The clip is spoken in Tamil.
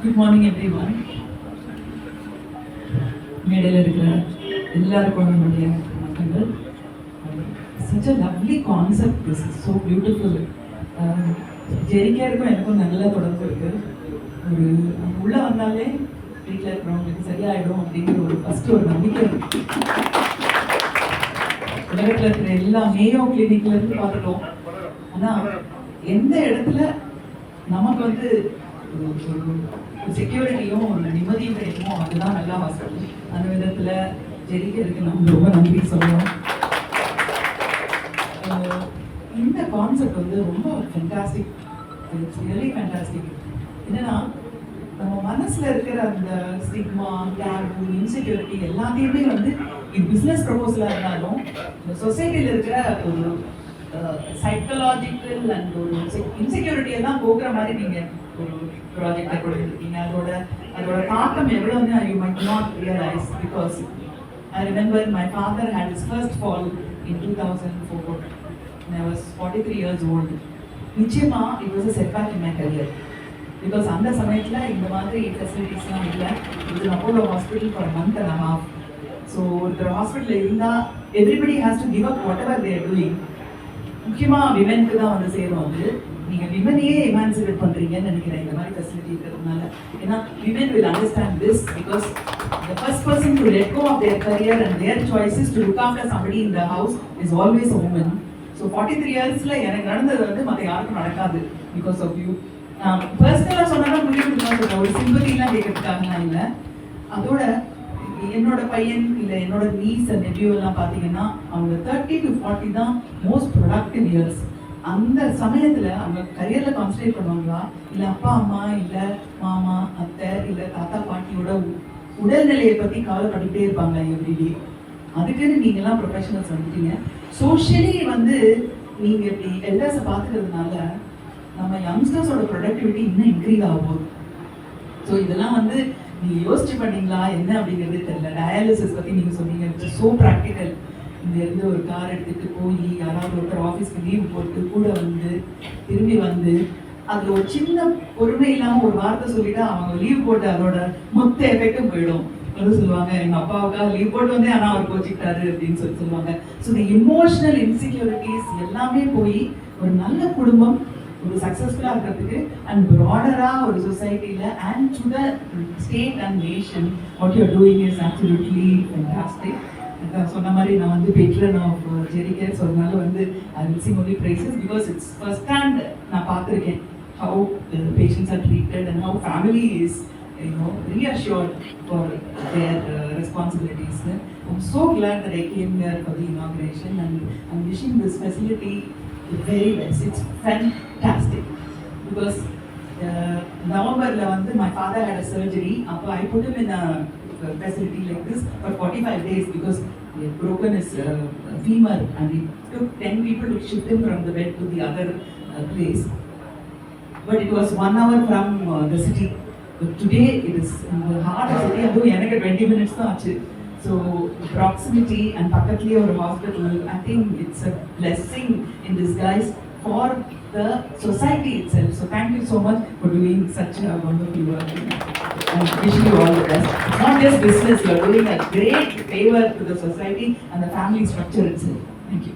குட் மார்னிங் எவ்ரி ஒன் மேடையில் இருக்கிற எல்லாருக்கும் என்னுடைய மக்கள். Such a lovely concept this is so beautiful ஜெரிக்காருக்கும் எனக்கும் நல்ல தொடர்பு இருக்குது ஒரு உள்ளே வந்தாலே வீட்டில் இருக்கிறவங்களுக்கு சரியாயிடும் அப்படிங்கிற ஒரு ஃபஸ்ட்டு ஒரு நம்பிக்கை உலகத்தில் இருக்கிற எல்லா மேயோ கிளினிக்லேருந்து பார்த்துட்டோம். ஆனால் எந்த இடத்துல நமக்கு வந்து செக்யூரிட்டியும் ஒரு நிம்மதியும் கிடைக்குமோ அதுதான் நல்லா ஹாஸ்பிட்டல் அந்த விதத்துல ஜெயிக்கிறதுக்கு நம்ம ரொம்ப நன்றி சொல்லுவோம் இந்த கான்செப்ட் வந்து ரொம்ப ஃபென்டாஸ்டிக் இட்ஸ் ரியலி ஃபென்டாஸ்டிக் என்னன்னா நம்ம மனசுல இருக்கிற அந்த ஸ்டிக்மா டேபு இன்செக்யூரிட்டி எல்லாத்தையுமே வந்து இது பிஸ்னஸ் ப்ரொபோசலாக இருந்தாலும் இந்த சொசைட்டியில் இருக்கிற ஒரு சைக்கலாஜிக்கல் அண்ட் ஒரு இன்செக்யூரிட்டியை தான் போக்குற மாதிரி நீங்கள் ஒரு ப்ராஜெக்டை கொடுத்துருக்கீங்க. அதோட அதோட தாக்கம் எவ்வளோன்னு you might not realize because I remember my father had is first fall in two thousand four I was forty three years old நிச்சயமாக it was a setback in my career because அந்த சமயத்தில் இந்த மாதிரி ஃபெசிலிட்டிஸ்லாம் இல்லை. இது Apollo hospital for month and half so ஒருத்தர் ஹாஸ்பிட்டலில் இருந்தால் everybody has to give up whatever they're doing முக்கியமாக விமென்க்கு தான் வந்து சேரும் அது. நீங்கள் விமனையே எமான்சிபேட் பண்ணுறீங்கன்னு நினைக்கிறேன். இந்த மாதிரி ஃபெசிலிட்டி இருக்கிறதுனால. ஏன்னா women will understand this because the first person to let go of their career and their choices to look after somebody in the house is always a woman. So forty three இயர்ஸில் எனக்கு நடந்தது வந்து மற்ற யாருக்கும் நடக்காது பிகாஸ் ஆஃப் யூ நான் பர்சனலாக சொன்னாலும் புரியுது ஒரு சிம்பதிலாம் கேட்கறதுக்காக நான் இல்லை. அதோட என்னோட பையன் இல்லை என்னோட நீஸ் அண்ட் நெபியூ எல்லாம் பார்த்தீங்கன்னா அவங்க தேர்ட்டி டு ஃபார்ட்டி தான் மோஸ்ட் ப்ரொடக்டிவ் இயர்ஸ் அந்த சமயத்துல அவங்க கரியர்ல கான்சன்ட்ரேட் பண்ணுவாங்களா? இல்ல அப்பா அம்மா இல்ல மாமா அத்தை இல்ல தாத்தா பாட்டியோட உ- உடல்நிலையை பத்தி கவலைப்பட்டுட்டே இருப்பாங்க எவ்ரிடே அதுக்குன்னு நீங்க எல்லாம் ப்ரொஃபஷனல்ஸ் வந்துட்டீங்க சோஷியலி வந்து நீங்க இப்படி எல்டர்ஸை பார்த்துக்கிறதுனால நம்ம யங்ஸ்டர்ஸோட ப்ரொடக்டிவிட்டி இன்னும் இன்க்ரீஸ் ஆகும் ஸோ இதெல்லாம் வந்து நீங்க யோசிச்சு பண்ணீங்களா? என்ன அப்படிங்கிறது தெரியல. டயாலிசிஸ் பத்தி நீங்க சொன்னீங்க ஸோ ப்ராக்டிக்கல் இங்க இருந்து ஒரு கார் எடுத்துட்டு போய் யாராவது ஒருத்தர் ஆஃபீஸ்க்கு லீவ் போட்டு கூட வந்து திரும்பி வந்து அதுல ஒரு சின்ன பொறுமை இல்லாமல் ஒரு வார்த்தை சொல்லிட்டு அவங்க லீவ் போட்டு அதோட மொத்த எஃபெக்டும் போயிடும். வந்து சொல்லுவாங்க எங்க அப்பாவுக்காக லீவ் போட்டு வந்தே ஆனால் அவர் கோச்சிக்கிட்டாரு அப்படின்னு சொல்லி சொல்லுவாங்க. ஸோ இந்த இமோஷனல் இன்செக்யூரிட்டிஸ் எல்லாமே போய் ஒரு நல்ல குடும்பம் ஒரு சக்ஸஸ்ஃபுல்லாக இருக்கிறதுக்கு அண்ட் ப்ராடரா ஒரு சொசைட்டில and to the state and nation what you're doing is absolutely fantastic சொன்ன மாதிரி நான் வந்து பெட்ரன் ஆஃப் ஜெரிகேர் சொன்னால வந்து I will sing only praises because it's first hand நான் பார்த்துருக்கேன் how patients are treated and how family is you know, reassured for their uh, responsibilities. I'm so glad that I came here for the inauguration and I'm wishing this facility the very best. It's fantastic because uh, November வந்து my father had a surgery. அப்போ I put him in a a facility like this for 45 days because he had broken his uh, femur and it took 10 people to shift him from the bed to the other uh, place. But it was one hour from uh, the city. But today it is in the heart of the city. அதுவும் எனக்கு 20 minutes தான் ஆச்சு. So proximity and பக்கத்துலேயே ஒரு hospital, I think it's a blessing in disguise for the society itself. So thank you so much for doing such a wonderful work. And wishing you all the best. It's not just business, you are doing a great favor to the society and the family structure itself. Thank you.